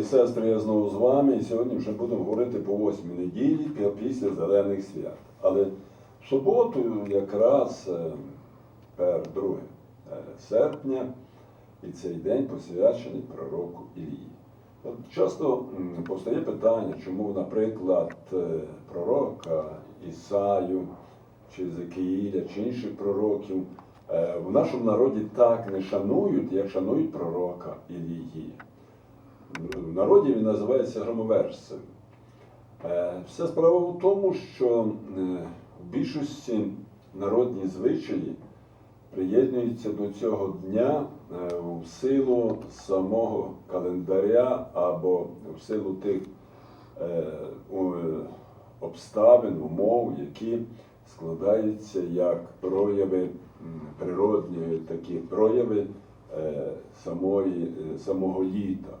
і сестри, я знову з вами. І сьогодні вже будемо говорити по восьмій неділі після зелених свят. Але в суботу, якраз е, пер 2 е, серпня, і цей день посвячений пророку Ілії. От часто постає питання, чому, наприклад, е, пророка Ісаю чи Зекиїля, чи інших пророків в нашому народі так не шанують, як шанують пророка Ілії. В народі він називається громовержцем. Е, Вся справа в тому, що е, в більшості народні звичаї приєднуються до цього дня е, в силу самого календаря або в силу тих обставин, умов, які складаються як прояви природні, такі прояви самої, самого літа.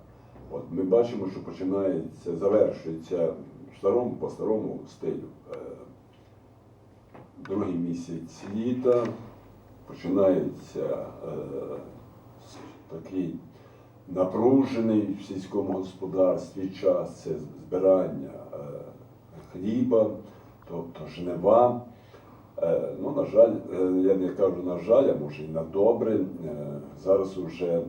От ми бачимо, що починається, завершується в старому, по старому стилю. е, Другий місяць літа починається е, такий напружений в сільському господарстві час це збирання е, хліба, тобто жнива. Е, Ну, на жаль, е, я не кажу на жаль, а може і на добре. Е, Зараз уже е,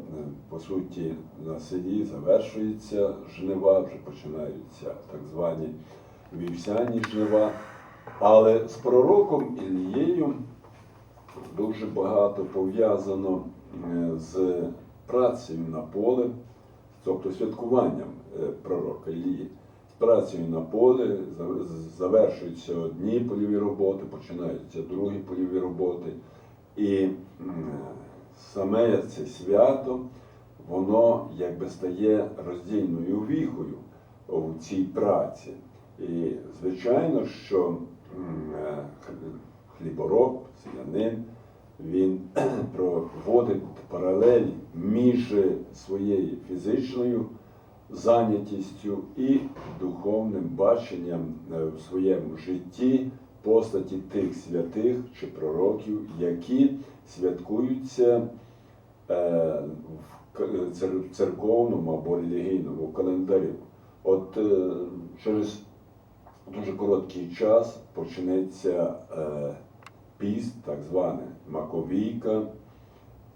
по суті на селі завершується жнива, вже починаються так звані вівсяні жнива. Але з пророком Ілією дуже багато пов'язано з працею на поле, тобто святкуванням пророка Ілії. Працею на поле за- завершуються одні польові роботи, починаються другі польові роботи. І саме це свято, воно якби стає роздільною віхою у цій праці. І звичайно, що е, хлібороб, селянин, він проводить паралель між своєю фізичною занятістю і духовним баченням е, в своєму житті постаті тих святих чи пророків, які святкуються е, в церковному або релігійному календарі. От е, через дуже короткий час почнеться піст, так зване Маковійка,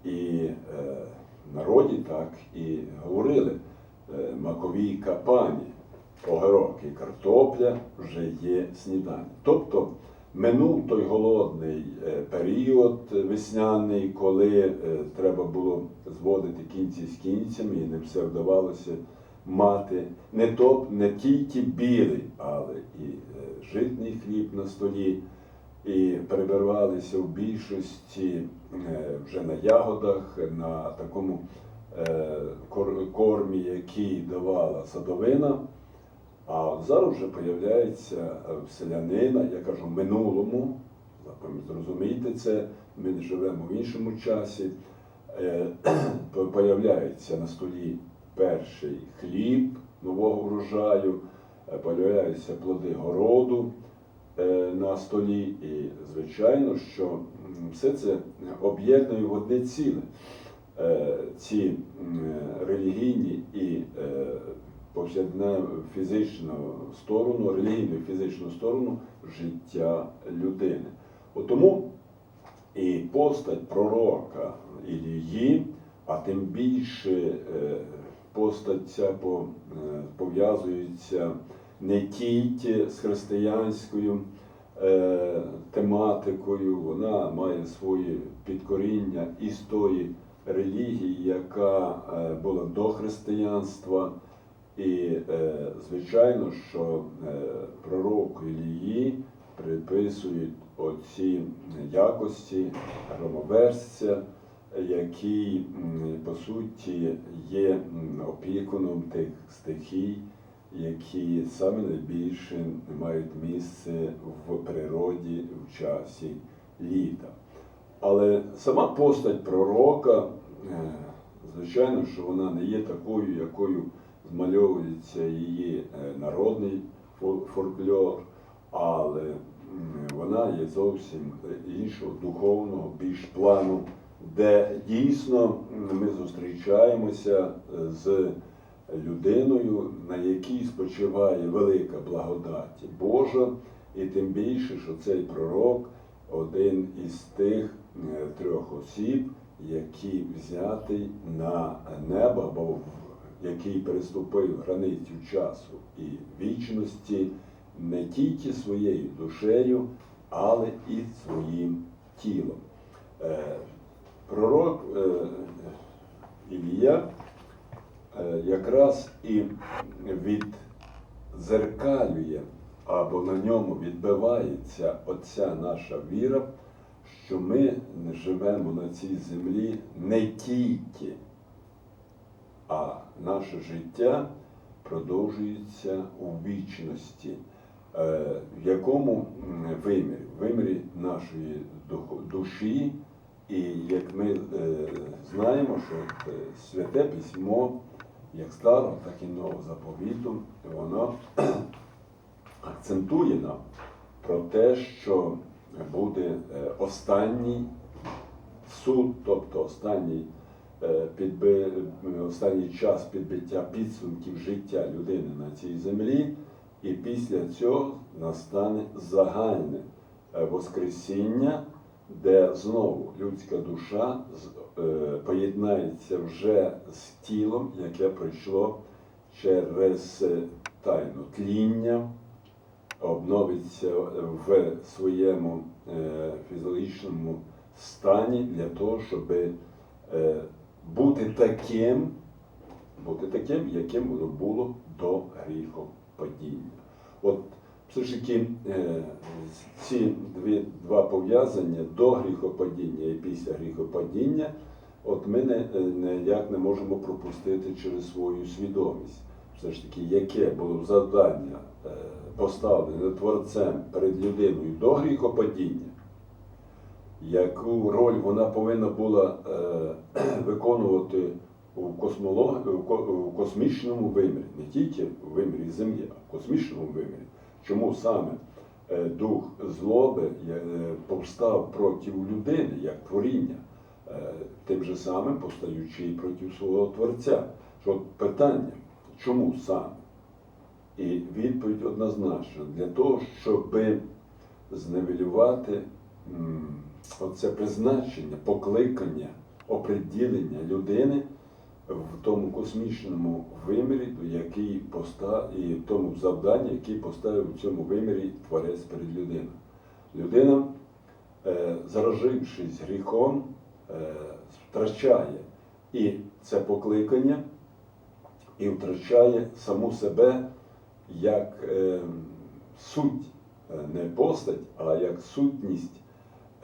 і народі так і говорили е, Маковійка пані, огірок і картопля вже є сніданок. Тобто минув той голодний е, період весняний, коли е, треба було зводити кінці з кінцями, і не все вдавалося мати. Не, то, не тільки білий, але і житній хліб на столі, і перебиралися в більшості вже на ягодах, на такому кормі, який давала садовина. А зараз вже появляється е, селянина, я кажу, в минулому, зрозумійте це, ми не живемо в іншому часі. Е, Появляється на столі перший хліб нового врожаю, е, появляються плоди городу е, на столі, і звичайно, що все це об'єднує в одне ціле. Е, Ці релігійні і е, повсякденну фізичну сторону, релігійну і фізичну сторону життя людини. От тому і постать пророка Ілії, а тим більше е, постать ця е, пов'язується не тільки з християнською е, тематикою, вона має своє підкоріння із тої релігії, яка е, була до християнства. І е, звичайно, що е, пророку Ілії приписують оці якості громоверця, який по суті є опікуном тих стихій, які саме найбільше мають місце в природі в часі літа. Але сама постать пророка, е, звичайно, що вона не є такою, якою змальовується її е, народний фольклор, але вона є зовсім іншого духовного, більш плану де дійсно ми зустрічаємося з людиною, на якій спочиває велика благодать Божа, і тим більше, що цей пророк один із тих е, трьох осіб, який взятий на небо, або який переступив границю часу і вічності не тільки своєю душею, але і своїм тілом. Е, Пророк е, Ілія е, якраз і відзеркалює або на ньому відбивається оця наша віра, що ми живемо на цій землі не тільки, а наше життя продовжується у вічності. Е, В якому вимірі? Вимірі нашої душі, і як ми е, знаємо, що е, святе письмо, як старого, так і нового заповіту, воно акцентує нам про те, що буде е, останній суд, тобто останній, е, підби, останній час підбиття підсумків життя людини на цій землі, і після цього настане загальне е, Воскресіння, де знову людська душа поєднається вже з тілом, яке пройшло через тайну тління, обновиться в своєму е, фізіологічному стані для того, щоб е, бути таким, бути таким, яким воно було до гріхопадіння. От все ж таки е, ці дві, два пов'язання до гріхопадіння і після гріхопадіння, от ми не, е, ніяк не можемо пропустити через свою свідомість. Все ж таки, яке було завдання е, поставлене Творцем перед людиною до гріхопадіння, яку роль вона повинна була е, виконувати у, космолог... у космічному вимірі, не тільки в вимірі Землі, а в космічному вимірі. Чому саме е, дух злоби е, повстав проти людини як творіння, е, тим же самим постаючи і проти свого Творця? Що питання, чому саме? І відповідь однозначна для того, щоб зневелювати оце призначення, покликання, оприділення людини в тому космічному вимірі, який поста... і тому завданні, який поставив в цьому вимірі творець перед людиною. Людина, е, заражившись гріхом, е, втрачає і це покликання, і втрачає саму себе як е, суть, не постать, а як сутність,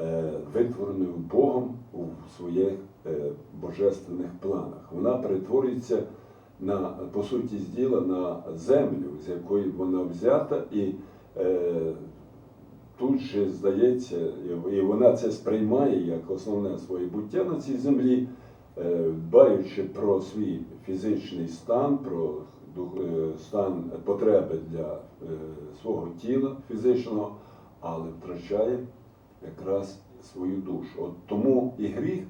е, витвореною Богом у своїх е, божественних планах. Вона перетворюється на, по суті діла на землю, з якої вона взята, і е, тут же здається, і вона це сприймає як основне своє буття на цій землі, е, дбаючи про свій фізичний стан, про стан потреби для е, свого тіла фізичного, але втрачає якраз свою душу. От тому і гріх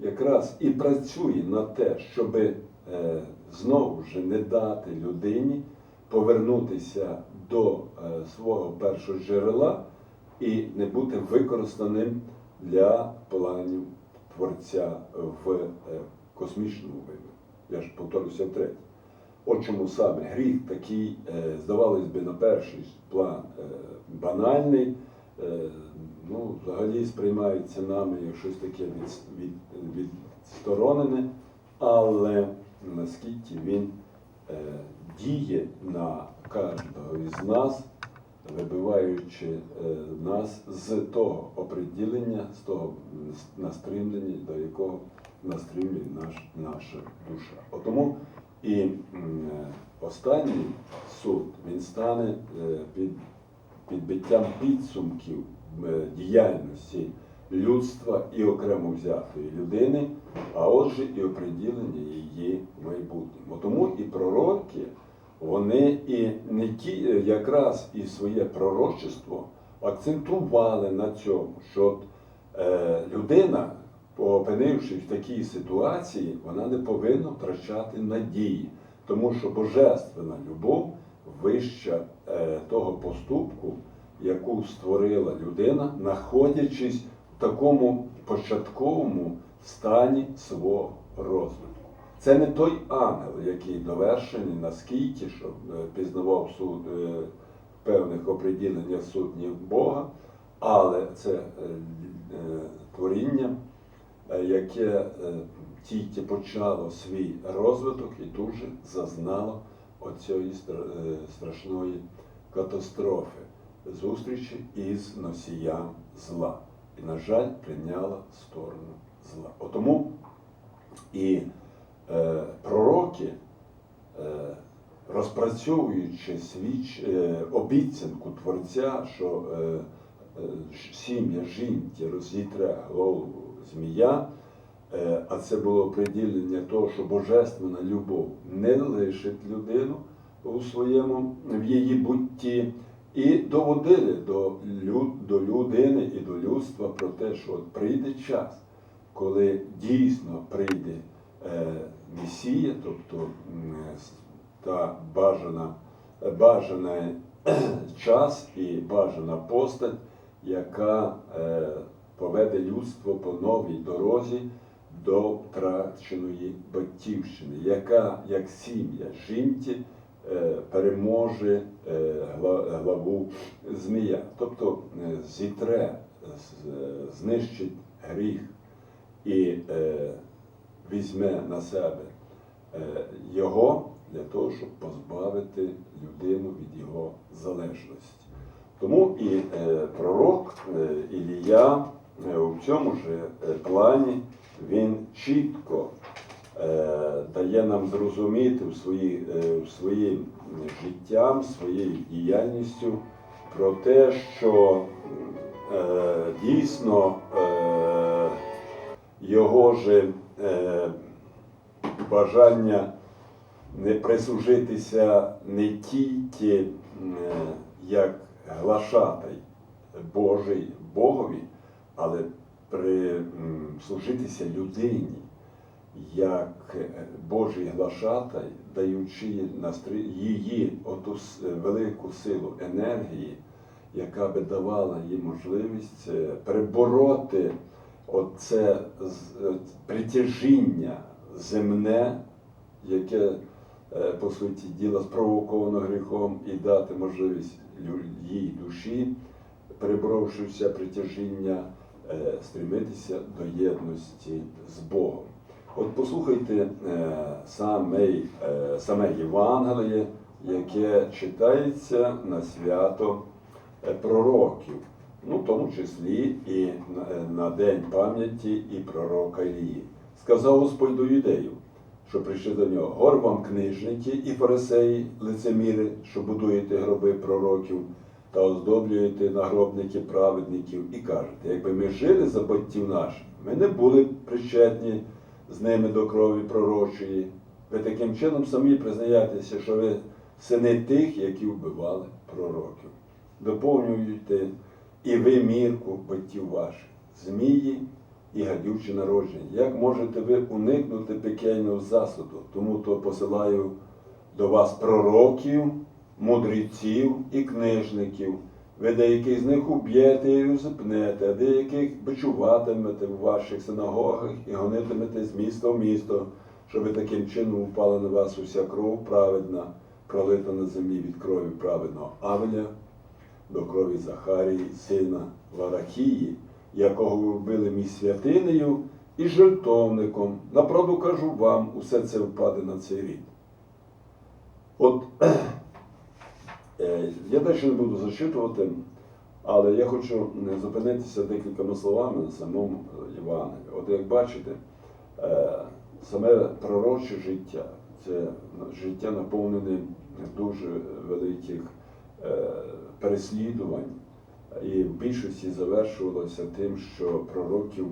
якраз і працює на те, щоб е, знову ж не дати людині повернутися до е, свого першого джерела і не бути використаним для планів Творця в е, космічному вимірі. Я ж повторюся втретє. От чому саме гріх такий, е, здавалось би, на перший план е, банальний, е, ну, взагалі сприймається нами як щось таке від, від, відсторонене, але наскільки він діє на кожного із нас, вибиваючи нас з того оприділення, з того настрімлення, до якого настрімлює наш, наша душа. Тому і е, останній суд він стане під підбиттям підсумків е, діяльності людства і окремо взятої людини, а отже і оприділення її майбутньому. Тому і пророки, вони і не ті, е, якраз і своє пророчество акцентували на цьому, що людина опинившись в такій ситуації, вона не повинна втрачати надії, тому що божественна любов вища е, того поступку, яку створила людина, знаходячись в такому початковому стані свого розвитку. Це не той ангел, який довершений наскільки, що е, пізнавав суд е, певних оприділеннях сутніх Бога, але це творіння, яке е, тільки почало свій розвиток і дуже зазнало оцієї е, страшної катастрофи зустрічі із носіям зла. І, на жаль, прийняла сторону зла. Отому і е, пророки, е, розпрацьовуючи свіч, е, обіцянку Творця, що е, е, сім'я жінки розітре голову змія, е, а це було приділення того, що божественна любов не лишить людину у своєму в її бутті. І доводили до, люд, до людини і до людства про те, що от прийде час, коли дійсно прийде е, Месія, тобто с- та бажана, бажаний час і бажана постать, яка е, поведе людство по новій дорозі до втраченої батьківщини, яка як сім'я жінки е, переможе е, главу змія, тобто е, зітре, знищить гріх і візьме на себе його для того, щоб позбавити людину від його залежності. Тому і пророк Ілія е, у цьому ж е, плані він чітко е, дає нам зрозуміти в свої, в своїм життям, своєю діяльністю про те, що дійсно його же бажання не прислужитися не тільки як глашатай Божий Богові, але прислужитися людині як е, Божий глашатай, даючи її оту велику силу енергії, яка би давала їй можливість е, перебороти оце е, притяжіння земне, яке е, по суті діла спровоковано гріхом, і дати можливість їй душі, переборовши все притяжіння, е, стремитися до єдності з Богом. От послухайте е, саме, е, саме Євангеліє, яке читається на свято е, пророків, ну, в тому числі і е, на День пам'яті і пророка Ілії. Сказав Господь до юдеїв, що прийшли до нього, гор вам книжники і фарисеї, лицеміри, що будуєте гроби пророків та оздоблюєте нагробники праведників, і кажете, якби ми жили за батьків наших, ми не були причетні з ними до крові пророчої. Ви таким чином самі признаєтеся, що ви сини тих, які вбивали пророків. Доповнюєте і ви мірку батьків ваших, змії і гадючі народження. Як можете ви уникнути пекельного засуду? Тому то посилаю до вас пророків, мудреців і книжників. Ви деяких з них уб'єте і узипнете, а деяких бичуватимете в ваших синагогах і гонитимете з міста в місто, щоб таким чином упала на вас уся кров праведна, пролита на землі від крові праведного Авеля до крові Захарії, сина Варахії, якого ви вбили між святинею і жертовником. Направду кажу вам, усе це впаде на цей рід. От я далі не буду зачитувати, але я хочу е, зупинитися декількома словами на самому е, От як бачите, е, саме пророче життя, це життя наповнене дуже великих е, переслідувань, і в більшості завершувалося тим, що пророків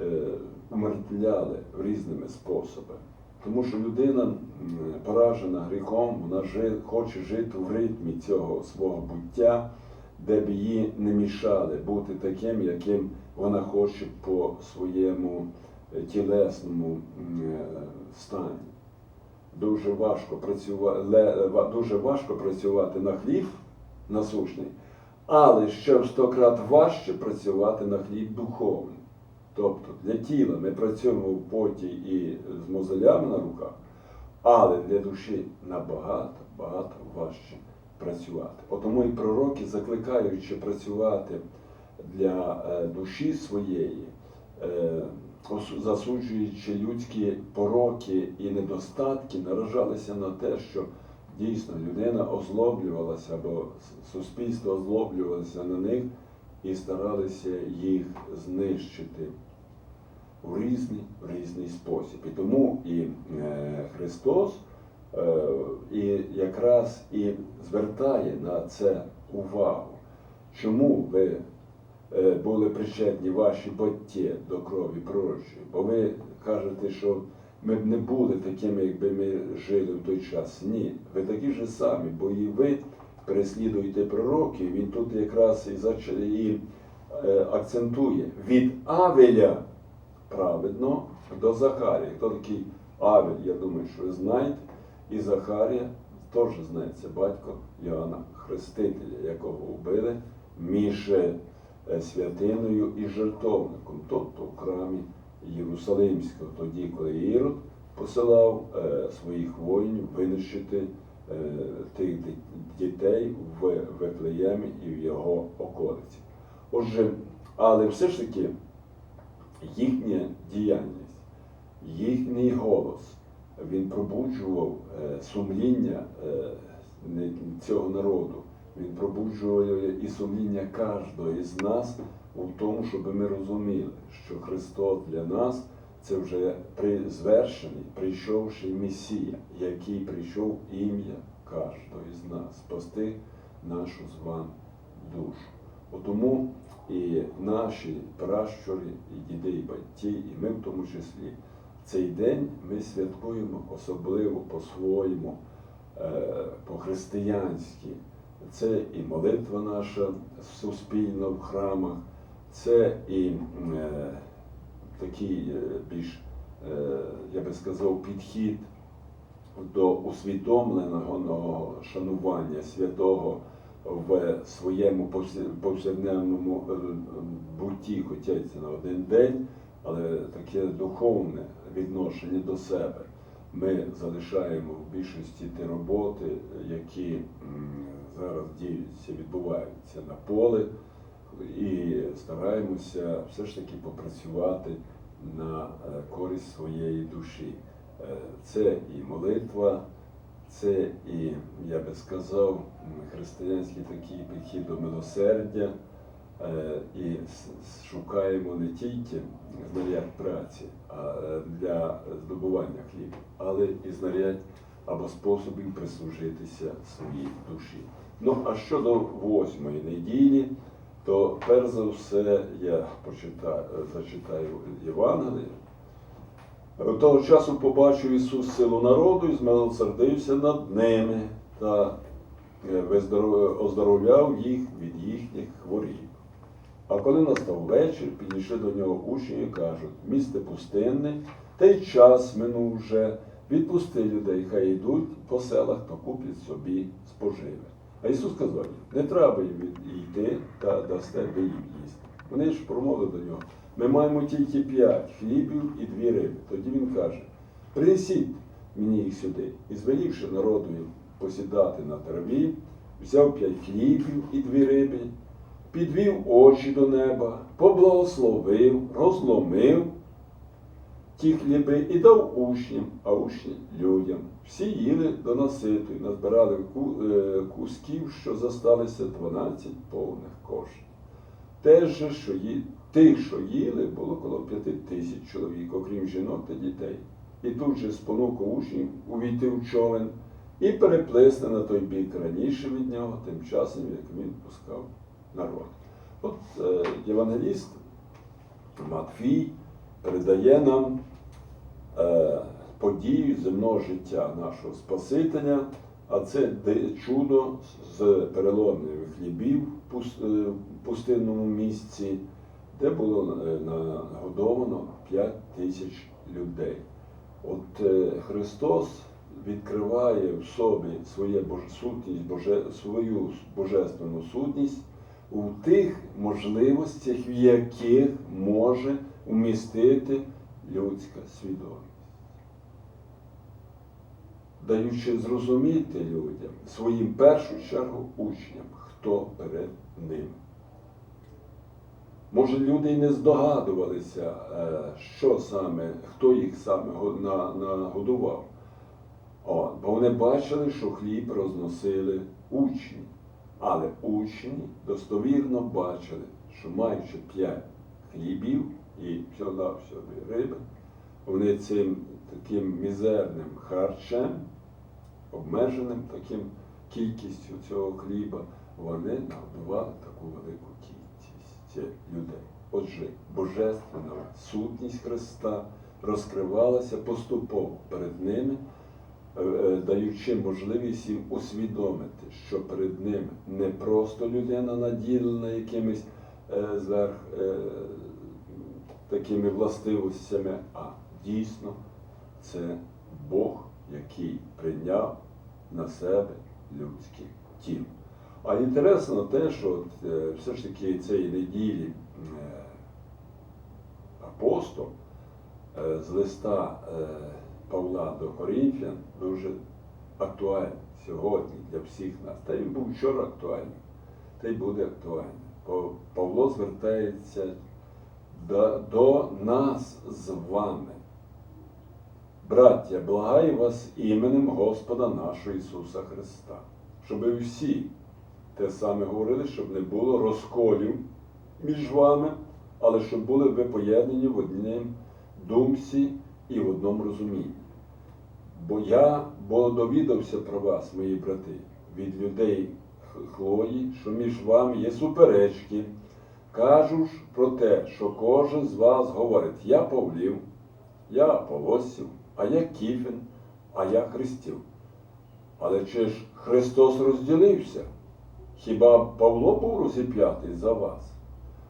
е, умертвляли різними способами. Тому що людина поражена гріхом, вона хоче жити в ритмі цього свого буття, де б їй не мішали бути таким, яким вона хоче по своєму е, тілесному е, стані. Дуже важко працювати, дуже важко працювати на хліб насущний, але ще в сто крат важче працювати на хліб духовний. Тобто для тіла ми працюємо в поті і з мозолями на руках, але для душі набагато багато важче працювати. Тому і пророки, закликаючи працювати для е, душі своєї, е, засуджуючи людські пороки і недостатки, наражалися на те, що дійсно людина озлоблювалася або суспільство озлоблювалося на них і старалися їх знищити у різний, різний спосіб. І тому і е, Христос е, і якраз і звертає на це увагу. Чому ви е, були причетні ваші батьки до крові пророчої? Бо ви кажете, що ми б не були такими, якби ми жили в той час. Ні, ви такі ж самі, бо і ви переслідуєте пророків. Він тут якраз і, і е, акцентує від Авеля праведно до Захарія. Хто такий Авель? Я думаю, що ви знаєте. І Захарія теж знається батько Йоанна Хрестителя, якого вбили між е, святиною і жертовником, тобто в храмі Єрусалимського, тоді, коли Ірод посилав е, своїх воїнів винищити тих дітей в Вифлеємі і в його околиці. Отже, але все ж таки їхня діяльність, їхній голос, він пробуджував е, сумління е, цього народу. Він пробуджує і сумління кожного із нас у тому, щоб ми розуміли, що Христос для нас це вже при звершений, прийшовший Месія, який прийшов ім'я кожного із нас, спасти нашу з вами душу. От Тому і наші пращури, і діди, і батьки, і ми в тому числі, цей день ми святкуємо особливо по-своєму, е, по-християнськи. Це і молитва наша суспільна в храмах, це і е, такий е, більш, е, я би сказав, підхід до усвідомленого шанування святого в своєму повсякденному е, бутті, хоча це на один день, але таке духовне відношення до себе. Ми залишаємо в більшості ті роботи, які зараз діються, відбуваються на поле, і стараємося все ж таки попрацювати на е, користь своєї душі. Е, Це і молитва, це і, я би сказав, християнський такий підхід до милосердя. Е, І шукаємо не тільки знарядь праці е, для здобування хліба, але і знарядь або способів прислужитися своїй душі. Ну а щодо восьмої неділі, то перш за все я почитаю, зачитаю Євангеліє. Того часу побачив Ісус силу народу і змилосердився над ними та е, оздоровляв їх від їхніх хворіб. А коли настав вечір, підійшли до нього учні і кажуть, місце пустинне, та й час минув вже, відпусти людей, хай йдуть по селах та куплять собі споживе. А Ісус сказав не треба їм йти та дасте ви їм їсти. Вони ж промовили до нього, ми маємо тільки п'ять хлібів і дві риби. Тоді він каже, принесіть мені їх сюди. І звелівши народу посідати на траві, взяв п'ять хлібів і дві риби, підвів очі до неба, поблагословив, розломив ті хліби і дав учням, а учні людям. Всі їли до наситу і назбирали е, кусків, що зосталися 12 повних кошів. Те же, що ї... Тих, що їли, було коло п'яти тисяч чоловік, окрім жінок та дітей. І тут же спонукав учнів увійти в човен і переплисти на той бік раніше від нього, тим часом, як він пускав народ. От е, євангеліст Матфій передає нам е, подію земного життя нашого Спасителя, А це чудо з переломних хлібів в е, в пустинному місці, де було е, нагодовано 5 тисяч людей. От е, Христос відкриває в собі своє сутність, боже, свою божественну сутність у тих можливостях, в яких може умістити людська свідомість. Даючи зрозуміти людям, своїм першу чергу учням, хто перед ними. Може, люди й не здогадувалися, е, що саме, хто їх саме нагодував. От, бо вони бачили, що хліб розносили учні. Але учні достовірно бачили, що маючи п'ять хлібів і всього-навсього риби, вони цим таким мізерним харчем, обмеженим таким кількістю цього хліба, вони нагодували таку велику людей. Отже, божественна сутність Христа розкривалася поступово перед ними, е, е, даючи можливість їм усвідомити, що перед ними не просто людина наділена якимись е, зверх такими властивостями, а дійсно це Бог, який прийняв на себе людське тіло. А інтересно те, що от, е, все ж таки цієї неділі е, апостол е, з листа Павла до Корінфян дуже актуальний сьогодні для всіх нас. Та він був вчора актуальний, та й буде актуальний. Бо Павло звертається до, до нас з вами. Браття, благаю вас іменем Господа нашого Ісуса Христа, щоб всі те саме говорили, щоб не було розколів між вами, але щоб були ви поєднані в однім думці і в одному розумінні. Бо я бо довідався про вас, мої брати, від людей Хлої, що між вами є суперечки. Кажу ж про те, що кожен з вас говорить, я Павлів, я Аполосів, а я Кіфін, а я Христів. Але чи ж Христос розділився? Хіба Павло був розіп'ятий за вас?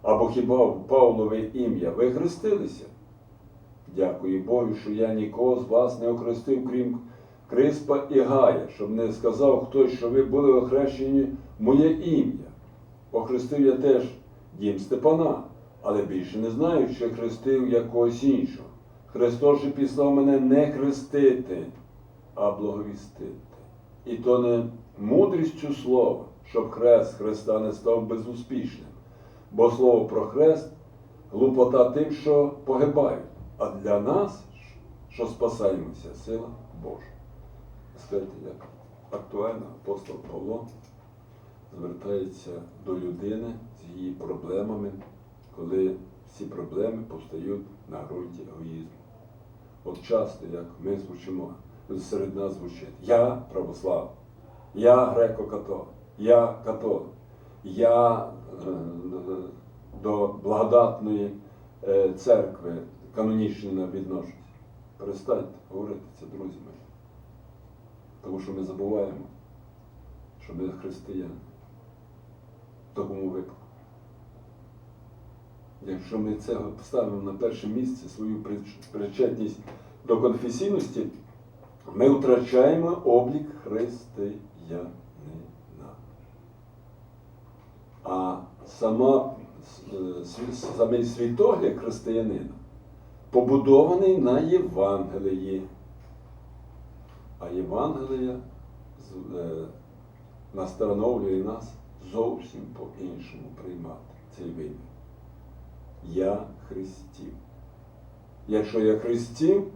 Або хіба в Павлове ім'я ви хрестилися? Дякую Богу, що я нікого з вас не охрестив, крім Криспа і Гая, щоб не сказав хтось, що ви були охрещені моє ім'я. Охрестив я теж дім Степана, але більше не знаю, чи хрестив якогось іншого. Христос же післав мене не хрестити, а благовістити. І то не мудрістю слова, щоб хрест Христа не став безуспішним. Бо слово про хрест глупота тим, що погибають, а для нас, що спасаємося, сила Божа. Скажіть, як актуально апостол Павло звертається до людини з її проблемами, коли всі проблеми повстають на ґрунті егоїзму. От часто, як ми звучимо, серед нас звучить Я православ, я греко-католик, я католик, я е, до благодатної е, церкви канонічно відношусь. Перестаньте говорити це, друзі мої. Тому що ми забуваємо, що ми християни. В такому випадку. Якщо ми це поставимо на перше місце свою причетність до конфесійності, ми втрачаємо облік християнина. А сама, е, самий світогляд християнина побудований на Євангелії. А Євангелія е, настановлює нас зовсім по-іншому приймати цей вибір. Я хрестів. Якщо я хрестів,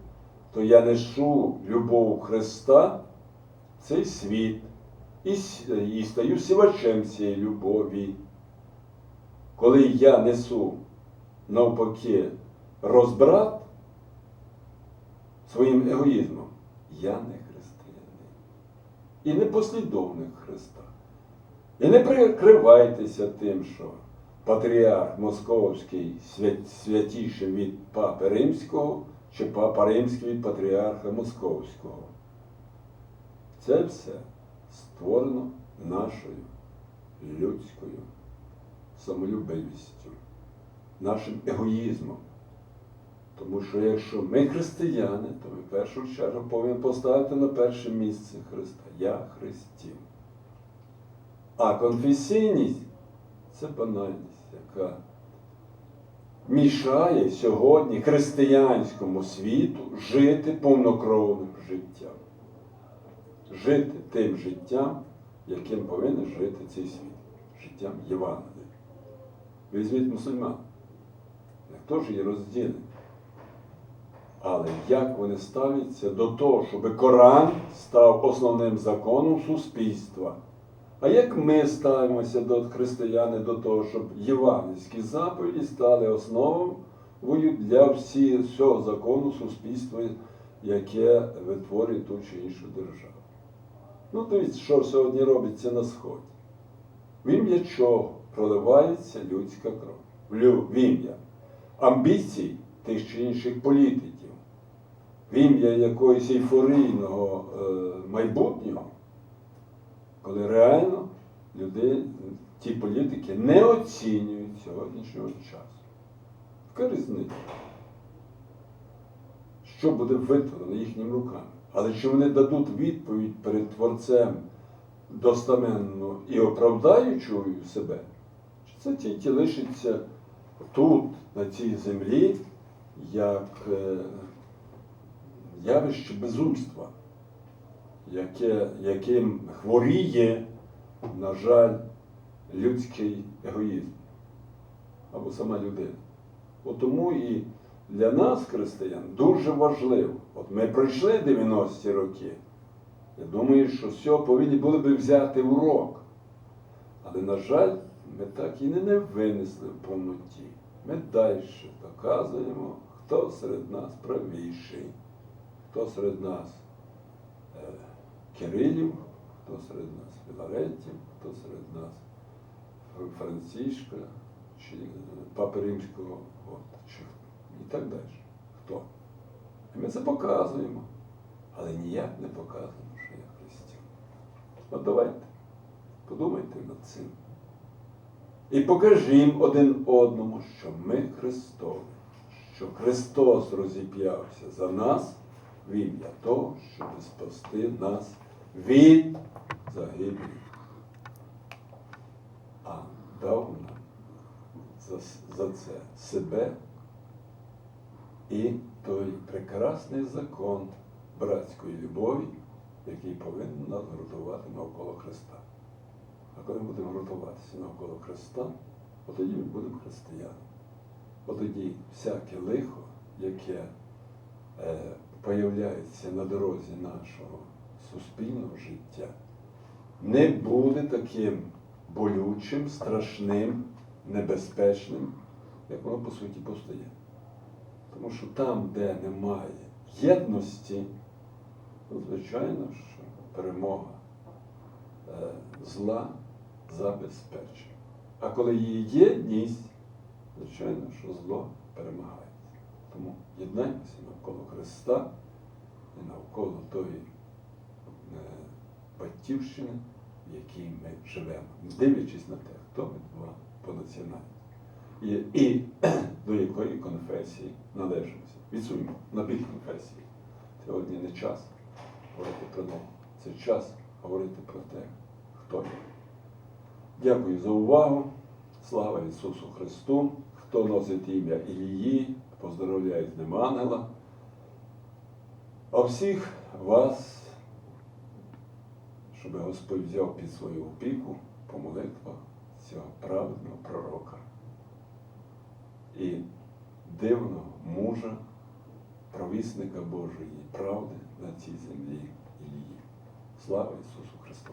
то я нешу любов Христа в цей світ і, і стаю сівачем цієї любові. Коли я несу навпаки розбрат своїм егоїзмом, я не християнин. І не послідовник Христа. І не прикривайтеся тим, що патріарх Московський свят- святіший від Папи Римського, чи Папа Римський від патріарха Московського. Це все створено нашою людською самолюбивістю, нашим егоїзмом. Тому що якщо ми християни, то ми в першу чергу повинні поставити на перше місце Христа. Я Христів. А конфесійність це банальність, яка мішає сьогодні християнському світу жити повнокровним життям. Жити тим життям, яким повинен жити цей світ. Життям Євангелія. Візьміть мусульман. Хто ж її розділить? Але як вони ставляться до того, щоб Коран став основним законом суспільства? А як ми ставимося до християни до того, щоб євангельські заповіді стали основою для всього закону суспільства, яке витворює ту чи іншу державу? Ну, дивіться, що сьогодні робиться на Сході. В ім'я чого проливається людська кров? В ім'я амбіцій тих чи інших політиків, в ім'я якогось ейфорійного е, майбутнього, коли реально люди, ті політики не оцінюють сьогоднішнього часу. Яка різниця? Що буде витворено їхніми руками? Але чи вони дадуть відповідь перед Творцем достаменну і оправдаючою себе? Це тільки лишиться тут, на цій землі, як е, явище безумства, яке, яким хворіє, на жаль, людський егоїзм або сама людина. От тому і для нас, християн, дуже важливо. От ми пройшли 90-ті роки. Я думаю, що з повинні були би взяти урок. Але, на жаль, ми так і не, не винесли в повноті. Ми далі доказуємо, хто серед нас правіший, хто серед нас е, Кирилів, хто серед нас Філаретів, хто серед нас Францішка, чи е, Папи Римського, от, чи, і так далі. Хто? І ми це показуємо, але ніяк не показуємо, що я християн. От давайте, подумайте над цим. І покажімо один одному, що ми Христові, що Христос розіп'явся за нас в ім'я того, щоб спасти нас від загибелі. А дав нам за, за це себе і той прекрасний закон братської любові, який повинен нас гуртувати навколо Христа. А коли ми будемо гуртуватися навколо Христа, от тоді ми будемо християни. От тоді всяке лихо, яке е, появляється на дорозі нашого суспільного життя, не буде таким болючим, страшним, небезпечним, як воно по суті постає. Тому що там, де немає єдності, то звичайно, що перемога е, зла забезпечена. А коли є єдність, звичайно, що зло перемагає. Тому єднаймося навколо Христа і навколо тої е, батьківщини, в якій ми живемо, дивлячись на те, хто ми два по національності. І, і до якої конфесії належимося. Відсуньмо на бік конфесії. Сьогодні не час говорити про неї. Це час говорити про те, хто я. Дякую за увагу. Слава Ісусу Христу! Хто носить ім'я Ілії, поздоровляю з ним ангела. А всіх вас, щоб Господь взяв під свою опіку по молитвах цього праведного пророка і дивного мужа, провісника Божої правди на цій землі Ілії. Слава Ісусу Христу!